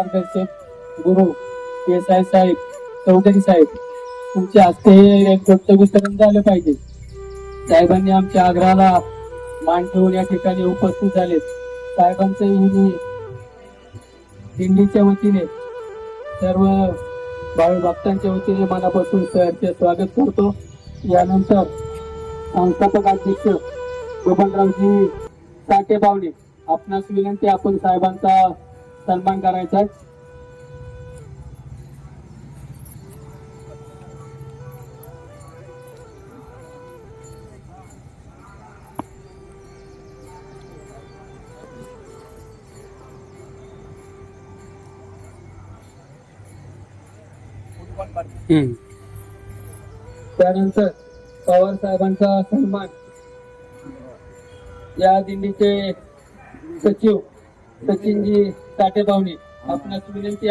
मार्गदर्शक गुरु S I साहेब चौधरी साहेब तुमच्या हस्ते हे एक गोष्ट वितरण झालं पाहिजे. साहेबांनी आमच्या आग्रहाला मान ठेवून या ठिकाणी उपस्थित झाले साहेबांचे मी दिंडीच्या वतीने सर्व भावी भक्तांच्या वतीने मनापासून सरचे स्वागत करतो. यानंतर संस्थापक अध्यक्ष गोपालरावजी साठे बावणे आपणास विनंती आपण साहेबांचा सन्मान करायचा त्यानंतर पवार साहेबांचा सन्मान. या दिंडीचे सचिव सचिनजी पावणे आपणास विनंती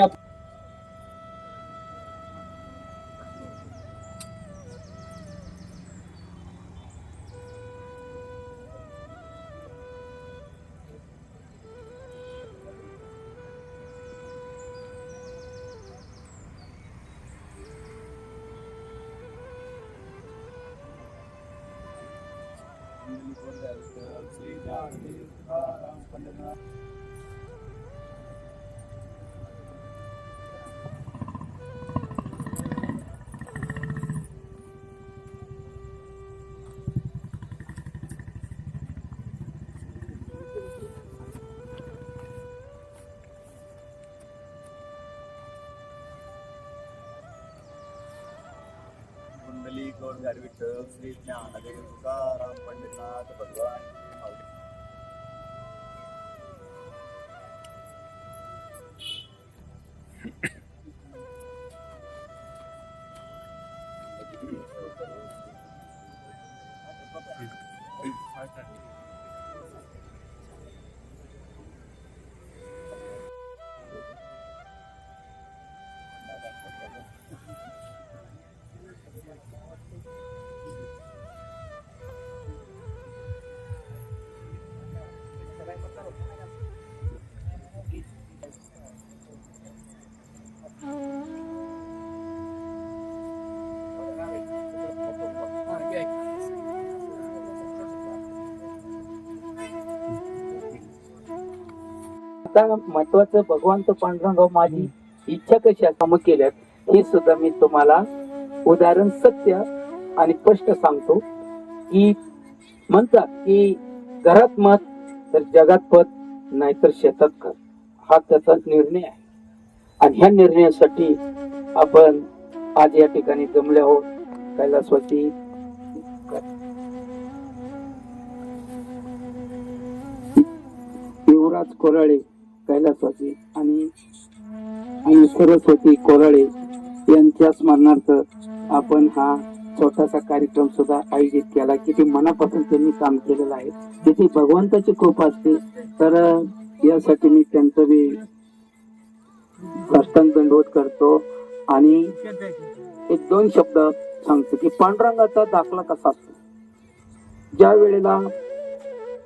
श्री ज्ञानदेव तुकाराम पंडितनाथ भगवान श्री आता महत्वाचं भगवंत पांडुरंगाव माझी इच्छा कशी काम केल्यात हे सुद्धा मी तुम्हाला उदाहरण सत्य आणि स्पष्ट सांगतो. की म्हणतात की घरात मत तर जगात पत नाहीतर शेतात कर हा त्याचा निर्णय आहे. आणि ह्या निर्णयासाठी आपण आज या ठिकाणी जमले आहोत. कैलासवती युवराज कोराळे. कैलासवासी आणि आणि सरस्वती कोराळे यांच्या स्मरणार्थ आपण हा छोटासा कार्यक्रम सुद्धा आयोजित केला की ते मनापासून त्यांनी काम केलेलं आहे. तिथे भगवंताची कृपा असते तर यासाठी मी त्यांचं बी साष्टांग दंडवत करतो आणि एक दोन शब्द सांगतो की पांडुरंगाचा दाखला कसा असतो? ज्या वेळेला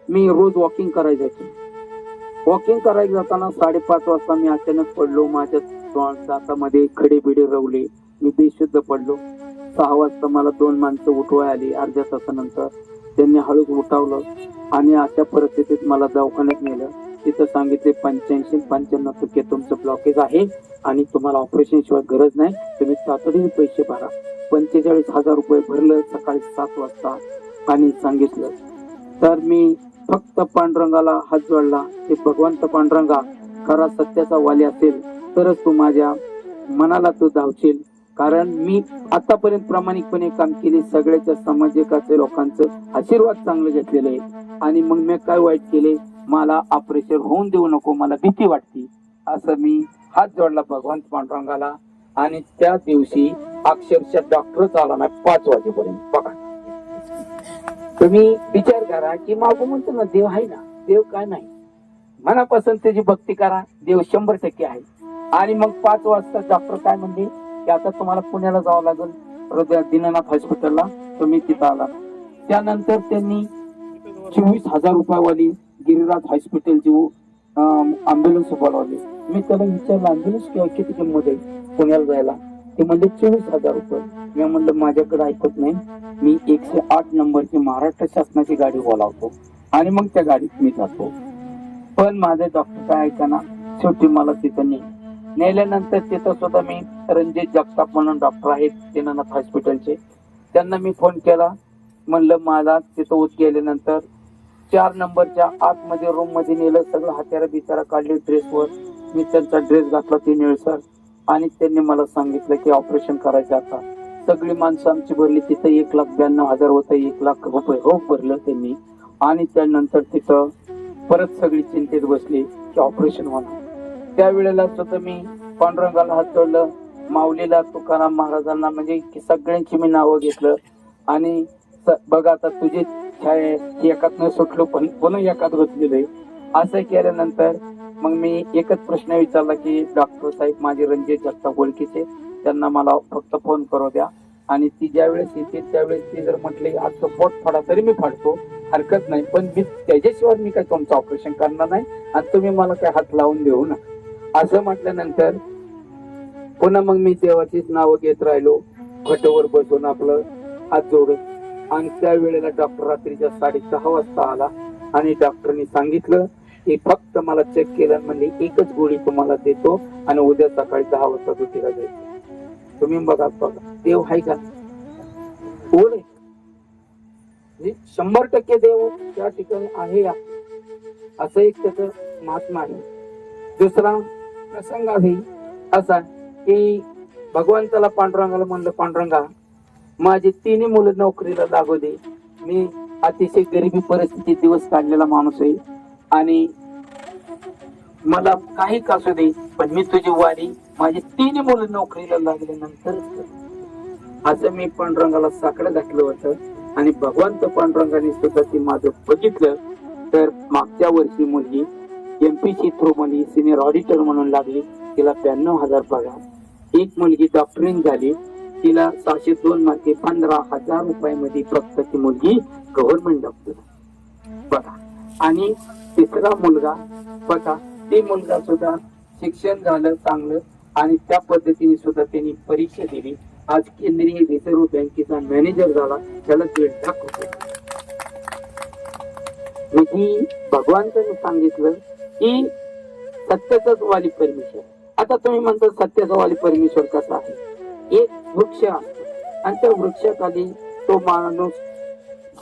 मी रोज वॉकिंग करायचं वॉकिंग करायला जाताना साडेपाच वाजता मी अचानक पडलो. माझ्या तोंड दातामध्ये खडे बिडे रवले. मी बेशुद्ध पडलो. सहा वाजता मला दोन माणसं उठवाय आली. अर्ध्या तासानंतर त्यांनी हळूच उठावलं आणि अशा परिस्थितीत मला दवाखान्यात नेलं. तिथं सांगितले पंच्याऐंशी पंच्याण्णव टक्के तुमचं ब्लॉकेज आहे आणि तुम्हाला ऑपरेशन शिवाय गरज नाही. तुम्ही तातडीने पैसे भरा. पंचेचाळीस हजार रुपये भरलं सकाळी सात वाजता आणि सांगितलं. तर मी फक्त पांडुरंगाला हात जोडला. ते भगवंत पांडुरंगा खरा सत्याचा वाली असेल तरच तू माझ्या मनाला तू धावशील. कारण मी आतापर्यंत प्रामाणिकपणे काम केले सगळ्याच्या सामाजिकाचे लोकांचं आशीर्वाद चांगले घेतलेले आहे आणि मग मी काय वाईट केले? मला ऑपरेशन होऊन देऊ नको मला भीती वाटते. असं मी हात जोडला भगवंत पांडुरंगाला. आणि त्या दिवशी अक्षरशः डॉक्टरच आला नाही पाच वाजेपर्यंत. बघा. तुम्ही विचार करा की मागू म्हणतो ना देव आहे ना? देव काय नाही? मनापासून त्याची भक्ती करा. देव शंभर टक्के आहे. आणि मग पाच वाजता डॉक्टर काय म्हणले? की आता तुम्हाला पुण्याला जावं लागेल. हृदय दीनानाथ हॉस्पिटलला तुम्ही तिथं आला. त्यानंतर त्यांनी चोवीस हजार रुपयावाली गिरिराज हॉस्पिटलची अँब्युलन्स बोलावली मी त्याला विचारलं अँब्युलन्स किती किंमत आहे पुण्याला जायला? ते म्हणले चोवीस हजार रुपये. मी म्हणलं माझ्याकडे ऐकत नाही. मी एकशे आठ नंबरची महाराष्ट्र शासनाची गाडी बोलावतो आणि मग त्या गाडीत मी जातो. पण माझे डॉक्टर काय ऐकाना शेवटी मला तिथं नाही नेल्यानंतर तिथं सुद्धा मी रणजित जगताप म्हणून डॉक्टर आहेत दीनानाथ हॉस्पिटलचे त्यांना मी फोन केला. म्हणलं मला तिथं उत गेल्यानंतर चार नंबरच्या आतमध्ये रूममध्ये नेलं सगळं हत्यारा बिचारा काढले ड्रेसवर मी त्यांचा ड्रेस घातला ते निळसर. आणि त्यांनी मला सांगितलं की ऑपरेशन करायचं आता. सगळी माणसं आमची भरली तिथं एक लाख ब्याण्णव हजार होतं एक लाख रुपये रोख भरलं त्यांनी. आणि त्यानंतर तिथं परत सगळी चिंतेत बसली की ऑपरेशन होणार. त्यावेळेला सुद्धा मी पांडुरंगाला हात जोडलं. माऊलीला तुकाराम महाराजांना म्हणजे की सगळ्यांची मी नावं घेतलं. आणि स- बघ आता तुझे छाया एकात न सुटलो पण पुन्हा एकात बसलेलं आहे. असं केल्यानंतर मग मी एकच प्रश्न विचारला की डॉक्टर साहेब माझे रणजित जगताप ओळखीचे त्यांना मला फक्त फोन करू द्या. आणि ती ज्यावेळेस येते त्यावेळेस ती जर म्हटले आजचं पोट फाडा तरी मी फाडतो. हरकत नाही. पण मी त्याच्याशिवाय मी काय तुमचं ऑपरेशन करणार नाही. आणि तुम्ही मला काय हात लावून देऊ ना असं म्हटल्यानंतर पुन्हा मग मी देवाचीच नावं घेत राहिलो. घटवर बसून आपलं हात जोडत आणि त्यावेळेला डॉक्टर रात्रीच्या साडे सहा वाजता आला. आणि डॉक्टरनी सांगितलं की फक्त मला चेक केलं म्हणजे एकच गोळी तुम्हाला देतो आणि उद्या सकाळी दहा वाजता ड्युटीला जायचं. तुम्ही बघा बघा. देव आहे का? बोल. म्हणजे शंभर टक्के देव त्या ठिकाणी आहे या. असं एक त्याच महात्मा आहे. दुसरा प्रसंग आहे असा की भगवंताला पांडुरंगाला म्हणलं पांडुरंगा माझी तिन्ही मुलं नोकरीला लागू दे. मी अतिशय गरिबी परिस्थितीत दिवस काढलेला माणूस आहे. आणि मला काही असू दे पण मी तुझी वारी माझी तीन मुलं नोकरीला लागल्यानंतर असं मी पांडुरंगाला साकडं घातलं होतं आणि भगवंत पांडुरंगाने सुद्धा ते माझं बघितलं. तर मागच्या वर्षी मुलगी एमपीसी थ्रू मध्ये सिनियर ऑडिटर म्हणून लागली. तिला ब्याण्णव हजार पगार एक मुलगी डॉक्टरिंग झाली. तिला सहाशे दोन मार्के पंधरा हजार रुपयामध्ये फक्त ती मुलगी गव्हर्नमेंट डॉक्टर बघा. आणि तिसरा मुलगा बघा ते मुलगा सुद्धा शिक्षण झालं चांगलं आणि त्या पद्धतीने सुद्धा त्यांनी परीक्षा दिली. आज केंद्रीय रिझर्व्ह बँकेचा मॅनेजर झाला त्याला दीड लाख रुपये. म्हणजे सांगितलं की सत्याचाच वाली परमेश्वर. आता तुम्ही म्हणता सत्याचा वाली परमेश्वर कसा आहे? एक वृक्ष असतो. आणि त्या वृक्षाखाली तो माणूस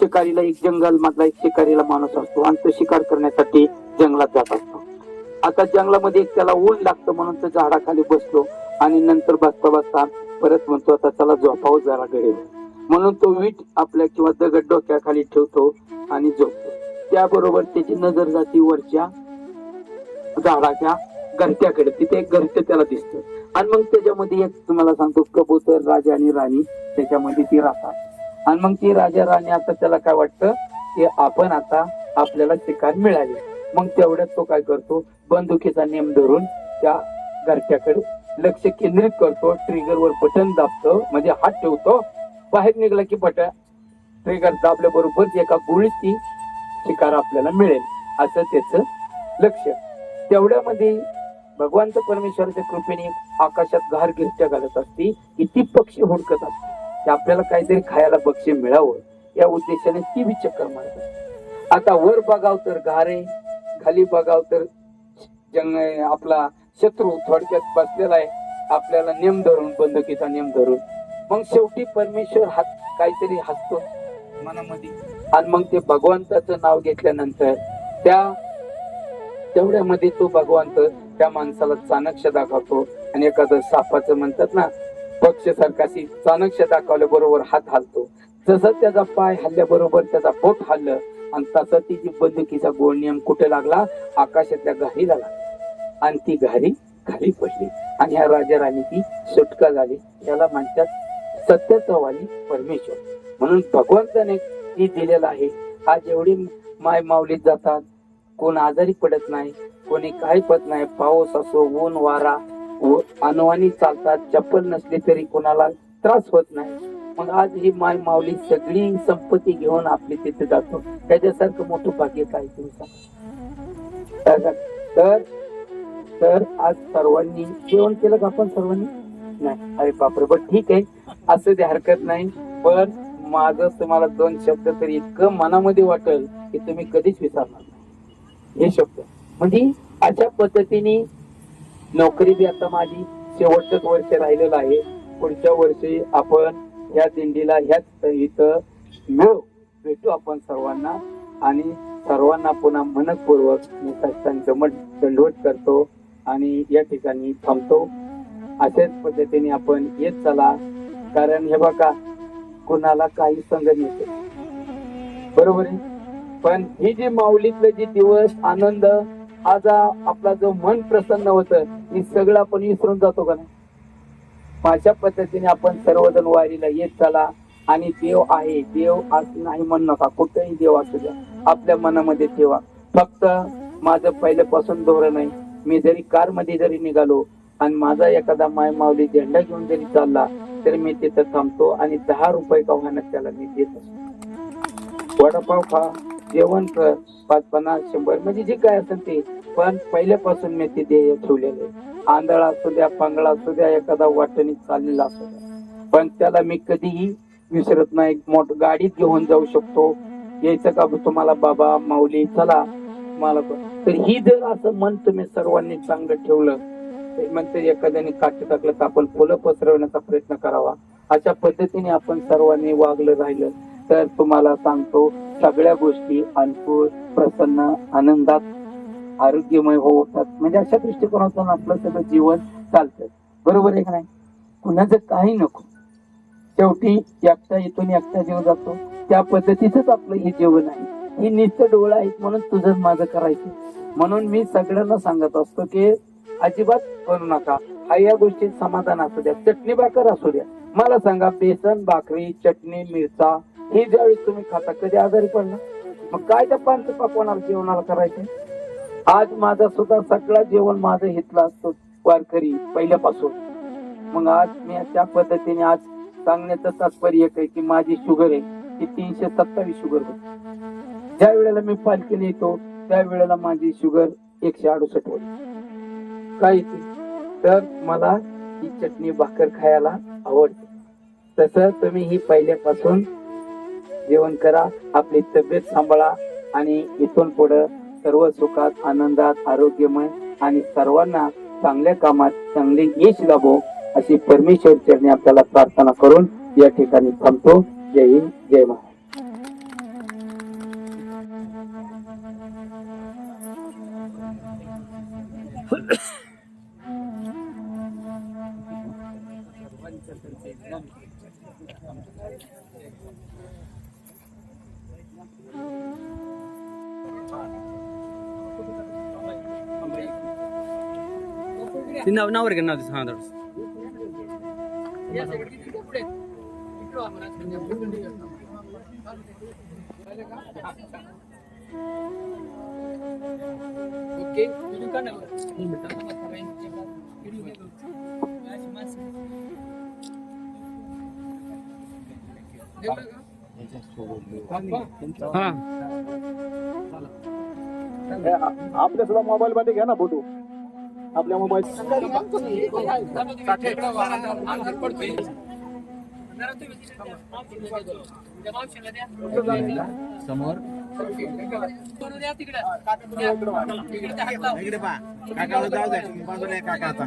शिकारीला एक जंगल मधला एक शिकारीला माणूस असतो आणि तो शिकार करण्यासाठी जंगलात जात असतो. आता जंगलामध्ये एक त्याला ऊन लागतं म्हणून तो झाडाखाली बसतो आणि नंतर बसता बसता परत म्हणतो आता त्याला झोपावं जरा गडे म्हणून तो वीट आपल्या किंवा दगड डोक्याखाली ठेवतो आणि झोपतो. त्याबरोबर त्याची नजर जाते वरच्या झाडाच्या घरट्याकडे. तिथे एक घरट त्याला दिसतं. आणि मग त्याच्यामध्ये एक तुम्हाला सांगतो कबूतर राजा आणि राणी त्याच्यामध्ये ती राहतात. आणि मग ती राजा राणी आता त्याला काय वाटतं? की आपण आता आपल्याला शिकार मिळाली. मग तेवढ्यात तो काय करतो? बंदुकीचा नेम धरून त्या घरट्याकडे लक्ष केंद्रित करतो. ट्रिगरवर बटन दाबतो. म्हणजे हात ठेवतो. बाहेर निघला की बटन ट्रिगर दाबल्या बरोबर एका गोळीत ती शिकार आपल्याला मिळेल. असं त्याचं लक्ष. तेवढ्यामध्ये भगवंत परमेश्वराच्या कृपेने आकाशात घार गिरट्या घालत असते. की ती पक्षी हुडकत असते की आपल्याला काहीतरी खायला बक्षी मिळावं या उद्देशाने ती बी चक्कर मारत आता वर बघाव तर घारे खाली बघाव तर जंग आपला शत्रू थोडक्यात बसलेला आहे. आपल्याला नेम धरून बंदुकीचा नेम धरून. मग शेवटी परमेश्वर हात काहीतरी हसतो मनामध्ये. आणि मग ते भगवंताचं नाव घेतल्यानंतर त्या तेवढ्यामध्ये तो भगवंत त्या माणसाला चाणक्य दाखवतो. आणि एखादं सापाचं म्हणतात ना पक्ष सरकाशी चाणक्य दाखवल्याबरोबर हात हालतो जसं त्याचा पाय हल्ल्याबरोबर त्याचा बोट हल्लं आणि तसं ती जी बंदुकीचा गोळ नियम कुठे लागला? आकाशातल्या घारीला लागला. आणि ती घारी खाली पडली. आणि ह्या राजा राणीची सुटका झाली. त्याला म्हणतात सत्याचा वाली परमेश्वर. म्हणून भगवंताने ती दिलेला आहे. आज एवढी माय माऊलीत जातात कोण आजारी पडत नाही कोणी काही पडत नाही पाऊस असो ऊन वारा व अनवाणी चालतात. चप्पल नसली तरी कोणाला त्रास होत नाही. मग आज ही माय माऊली सगळी संपत्ती घेऊन आपली तिथे जातो. त्याच्यासारखं मोठं भाग्य काय तुम्ही सांगा? तर तर आज सर्वांनी जेवण केलं का आपण सर्वांनी? नाही. अरे बापरे पण ठीक आहे. असं ते हरकत नाही. पण माझं तुम्हाला दोन शब्द तरी इतकं मनामध्ये वाटेल की तुम्ही कधीच विसरणार नाही. हे शब्द. म्हणजे अशा पद्धतीने नोकरी बी आता माझी शेवटच वर्ष राहिलेलं आहे. पुढच्या वर्षी आपण ह्या दिंडीला ह्याच इथं मिळू भेटू आपण सर्वांना. आणि सर्वांना पुन्हा मनपूर्वक मी दमट दंडवट करतो आणि या ठिकाणी थांबतो. अशाच पद्धतीने आपण येत चला. कारण हे बघा कुणाला काही संगत येते बरोबर आहे? पण ही जी माऊलीतलं जे दिवस आनंद आज आपला जो मन प्रसन्न होत हे सगळं आपण विसरून जातो का नाही? माझ्या अशा पद्धतीने आपण सर्वजण वारीला येत चला आणि देव आहे देव असं नाही म्हणू नका कुठेही देव असू द्या आपल्या मनामध्ये ठेवा. फक्त माझं पहिल्यापासून धोरण आहे मी जरी कारमध्ये जरी निघालो आणि माझा एखादा माय माऊली झेंडा घेऊन जरी चालला तरी मी तिथं थांबतो आणि दहा रुपये का वाहनात त्याला मी देत असतो. वडापाव खा जेवण कर पाच पन्नास शंभर म्हणजे जे काय असेल ते. पण पहिल्यापासून मी ते ध्येय ठेवलेले आंधळा असू द्या पांगळा असू द्या एखादा वाटणी चाललेला असू द्या. पण त्याला मी कधीही विसरत नाही. मोठ गाडीत घेऊन जाऊ शकतो. यायचं का तुम्हाला? बाबा माऊली चला. मला तर ही जर असं मन तुम्ही सर्वांनी चांगलं ठेवलं ते म्हणते एखाद्याने काठी टाकलं तर आपण फुलं पसरवण्याचा प्रयत्न करावा. अशा पद्धतीने आपण सर्वांनी वागलं राहिलं. तर तुम्हाला सांगतो सगळ्या गोष्टी अनुकूल प्रसन्न आनंदात आरोग्यमय होतात म्हणजे अशा दृष्टिकोनातून आपलं सगळं जीवन चालतं बरोबर आहे का नाही? कुणाचं काही नको. शेवटी एकटा इथून एकटा जीव जातो. त्या पद्धतीच आपलं हे जीवन आहे. ही निश्चित डोळा आहेत म्हणून तुझं माझं करायचं. म्हणून मी सगळ्यांना सांगत असतो की अजिबात करू नका. हा या गोष्टीत समाधान असू द्या. चटणी भाकर असू द्या. मला सांगा बेसन भाकरी चटणी मिरचा हे ज्यावेळेस तुम्ही खाता कधी आजारी पडला मग काय त्या पांच पकवानाला जेवणाला करायचे आज माझा सुद्धा सगळा जेवण माझं हितला असतो वारकरी पहिल्यापासून. मग आज मी त्या पद्धतीने आज सांगण्याचं तात्पर्य एक आहे की माझी शुगर आहे ती तीनशे सत्तावीस शुगर होती. ज्या वेळेला मी पालखीने येतो त्या वेळेला माझी शुगर एकशे अडुसष्ट होती. काय तर मला ही चटणी भाकर खायला आवडते. तसं तुम्ही ही पहिल्यापासून जेवण करा आपली तब्येत सांभाळा आणि इथून पुढे सर्व सुखात आनंदात आरोग्यमय आणि सर्वांना चांगल्या कामात चांगले यश लाभो अशी परमेश्वर चरणी आपल्याला प्रार्थना करून या ठिकाणी थांबतो. जय हिंद जय महाराज नाव नावर घे नाव तिचं हा थोडंसं. हा. आपल्या सुद्धा मोबाईल मध्ये घ्या ना फोटो आपल्या मोबाईल. समोर. इकडे पहा. काका काका आता.